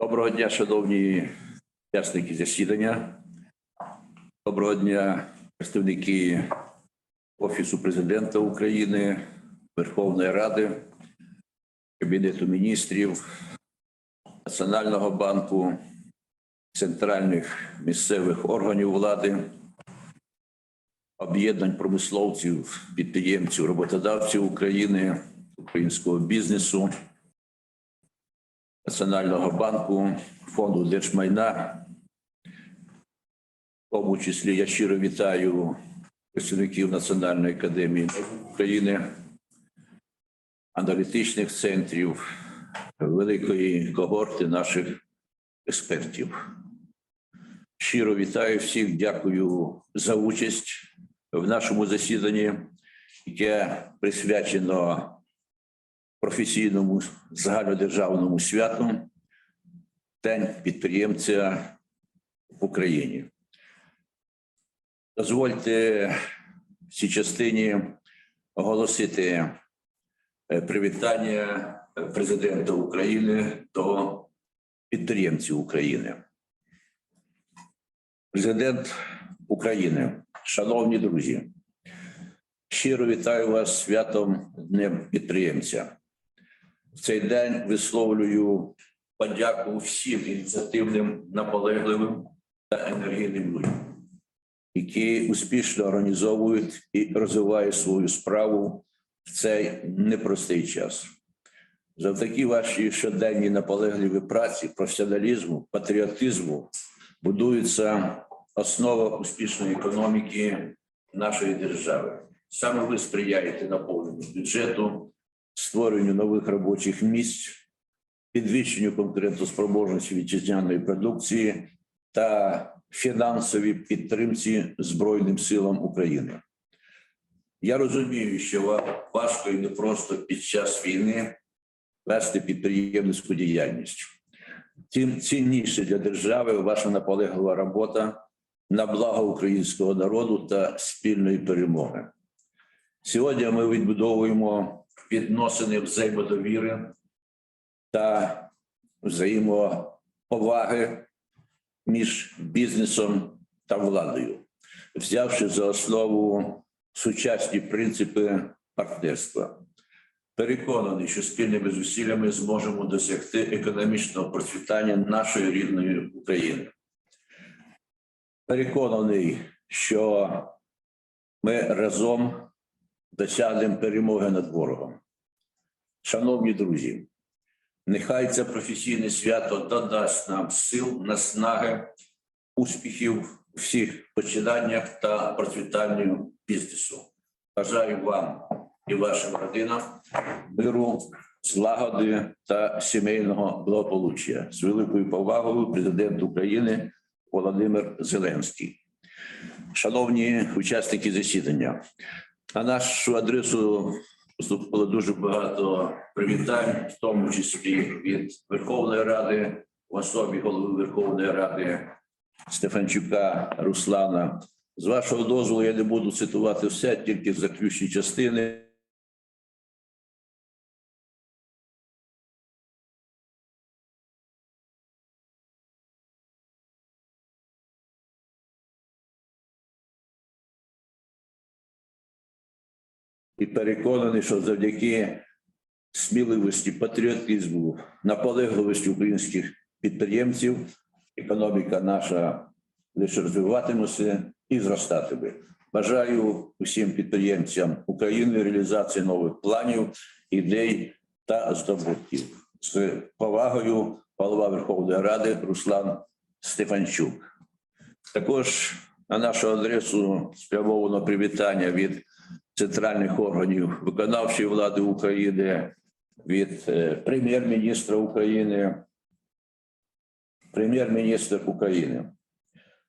Доброго дня, шановні учасники засідання. Доброго дня, представники Офісу президента України, Верховної Ради, Кабінету міністрів, Національного банку, центральних місцевих органів влади, об'єднань промисловців, підприємців, роботодавців України, українського бізнесу. Національного банку, фонду держмайна. В тому числі я щиро вітаю працівників Національної академії України, аналітичних центрів, великої когорти наших експертів. Щиро вітаю всіх, дякую за участь в нашому засіданні, яке присвячено професійному загальнодержавному святу День підприємця в Україні. Дозвольте в цій частині оголосити е, привітання президента України до підприємців України. Президент України, шановні друзі, щиро вітаю вас святом Днем підприємця. В цей день висловлюю подяку всім ініціативним, наполегливим та енергійним людям, які успішно організовують і розвивають свою справу в цей непростий час. Завдяки вашій щоденній наполегливій праці, професіоналізму, патріотизму будується основа успішної економіки нашої держави. Саме ви сприяєте наповненню бюджету, створенню нових робочих місць, підвищенню конкурентоспроможності вітчизняної продукції та фінансовій підтримці Збройним силам України. Я розумію, що важко і непросто під час війни вести підприємницьку діяльність. Тим цінніше для держави ваша наполеглива робота на благо українського народу та спільної перемоги. Сьогодні ми відбудовуємо відносини взаємодовіри та взаємоповаги між бізнесом та владою, взявши за основу сучасні принципи партнерства. Переконаний, що спільними зусиллями зможемо досягти економічного процвітання нашої рідної України. Переконаний, що ми разом досягнемо перемоги над ворогом. Шановні друзі, нехай це професійне свято додасть нам сил, наснаги, успіхів у всіх починаннях та процвітанні бізнесу. Бажаю вам і вашим родинам миру, злагоди та сімейного благополуччя з великою повагою президент України Володимир Зеленський. Шановні учасники засідання, на нашу адресу поступило дуже багато привітань, в тому числі від Верховної Ради, в особі голови Верховної Ради Стефанчука Руслана. З вашого дозволу я не буду цитувати все, тільки заключні частини. І переконаний, що завдяки сміливості, патріотизму, наполегливості українських підприємців, економіка наша лише розвиватиметься і зростатиме. Бажаю усім підприємцям України реалізації нових планів, ідей та здобутків. З повагою голова Верховної Ради Руслан Стефанчук. Також на нашу адресу спрямовано привітання від центральних органів виконавчої влади України, від е, прем'єр-міністра України, прем'єр-міністр України.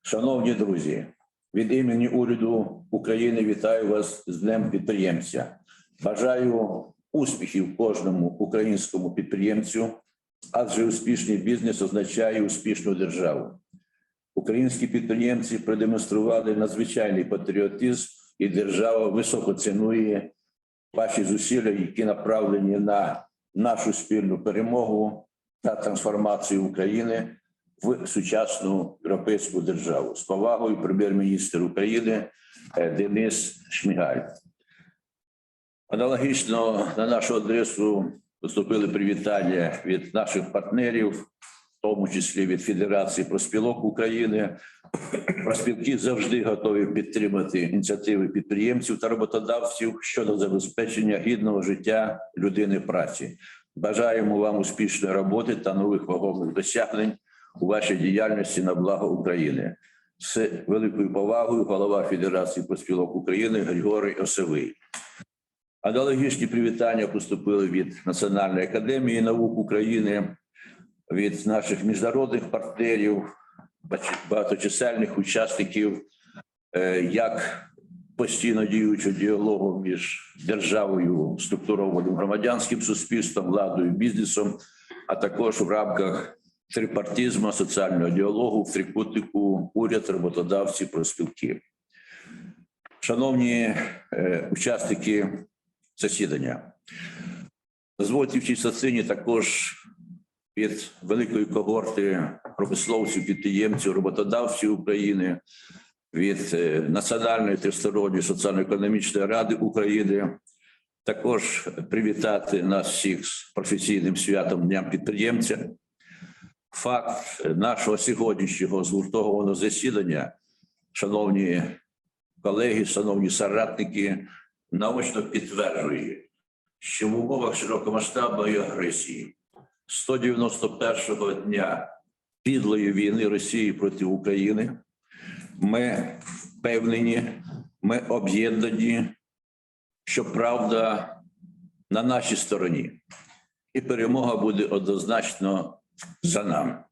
Шановні друзі, від імені уряду України вітаю вас з Днем підприємця. Бажаю успіхів кожному українському підприємцю, адже успішний бізнес означає успішну державу. Українські підприємці продемонстрували надзвичайний патріотизм і держава високо цінує ваші зусилля, які направлені на нашу спільну перемогу та трансформацію України в сучасну європейську державу. З повагою прем'єр-міністр України е, Денис Шмигаль. Аналогічно на нашу адресу поступили привітання від наших партнерів, тому числі від Федерації проспілок України. Проспілки завжди готові підтримати ініціативи підприємців та роботодавців щодо забезпечення гідного життя людини праці. Бажаємо вам успішної роботи та нових вагомих досягнень у вашій діяльності на благо України. З великою повагою голова Федерації проспілок України Григорій Осевий. Аналогічні привітання поступили від Національної академії наук України, від наших міжнародних партнерів, багаточисельних учасників, е, як постійно діючого діалогу між державою, структурованим громадянським суспільством, владою, бізнесом, а також в рамках трипартизму, соціального діалогу, в трикутнику уряд, роботодавці, проспілки. Шановні е, учасники засідання, дозвольте в цій частині також від великої когорти промисловців, підприємців, роботодавців України, від е, Національної тристоронньої соціально-економічної ради України. Також привітати нас всіх з професійним святом Дням підприємця. Факт нашого сьогоднішнього згуртованого засідання, шановні колеги, шановні соратники, наочно підтверджує, що в умовах широкомасштабної агресії 191-го дня підлої війни Росії проти України ми впевнені, ми об'єднані, що правда на нашій стороні, і перемога буде однозначно за нами.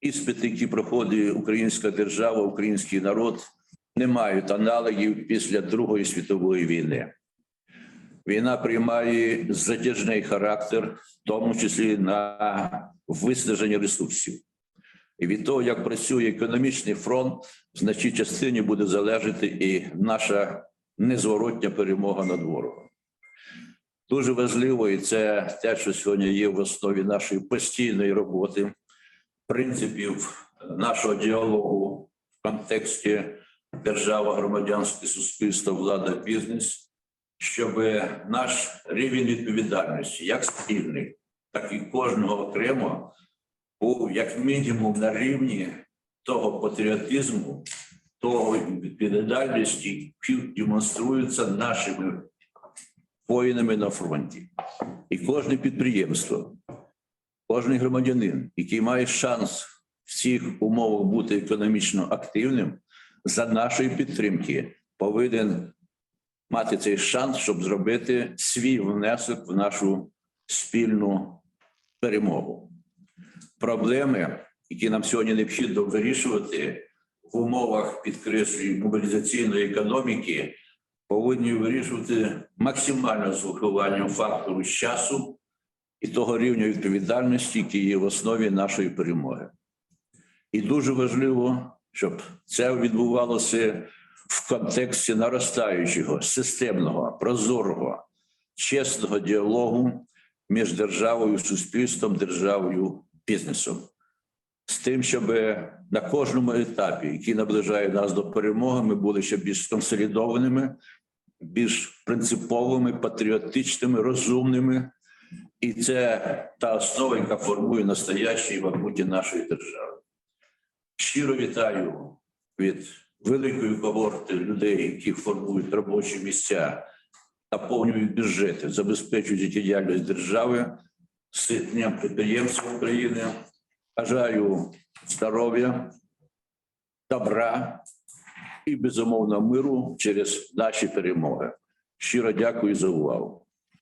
Іспити, які проходить українська держава, український народ, не мають аналогів після Другої світової війни. Війна приймає затяжний характер, в тому числі на виснаження ресурсів. І від того, як працює економічний фронт, в значній частині буде залежати і наша незворотня перемога над ворогом. Дуже важливо, і це те, що сьогодні є в основі нашої постійної роботи, принципів нашого діалогу в контексті держава, громадянське суспільство, влада, бізнес, щоб наш рівень відповідальності, як спільний, так і кожного окремо, був як мінімум на рівні того патріотизму, того відповідальності, які демонструються нашими воїнами на фронті. І кожне підприємство, кожен громадянин, який має шанс в цих умовах бути економічно активним, за нашої підтримки повинен мати цей шанс, щоб зробити свій внесок в нашу спільну перемогу. Проблеми, які нам сьогодні необхідно вирішувати в умовах підкреслюю мобілізаційної економіки, повинні вирішувати максимально з врахуванням фактору часу і того рівня відповідальності, який є в основі нашої перемоги. І дуже важливо, щоб це відбувалося в контексті наростаючого, системного, прозорого, чесного діалогу між державою, суспільством, державою, бізнесом. З тим, щоб на кожному етапі, який наближає нас до перемоги, ми були ще більш консолідованими, більш принциповими, патріотичними, розумними. І це та основа, яка формує настояще майбутнє нашої держави. Щиро вітаю від великої когорти людей, які формують робочі місця, наповнюють бюджети, забезпечують життєдіяльність держави днем підприємства України. Бажаю здоров'я, добра і безумовно миру через наші перемоги. Щиро дякую за увагу.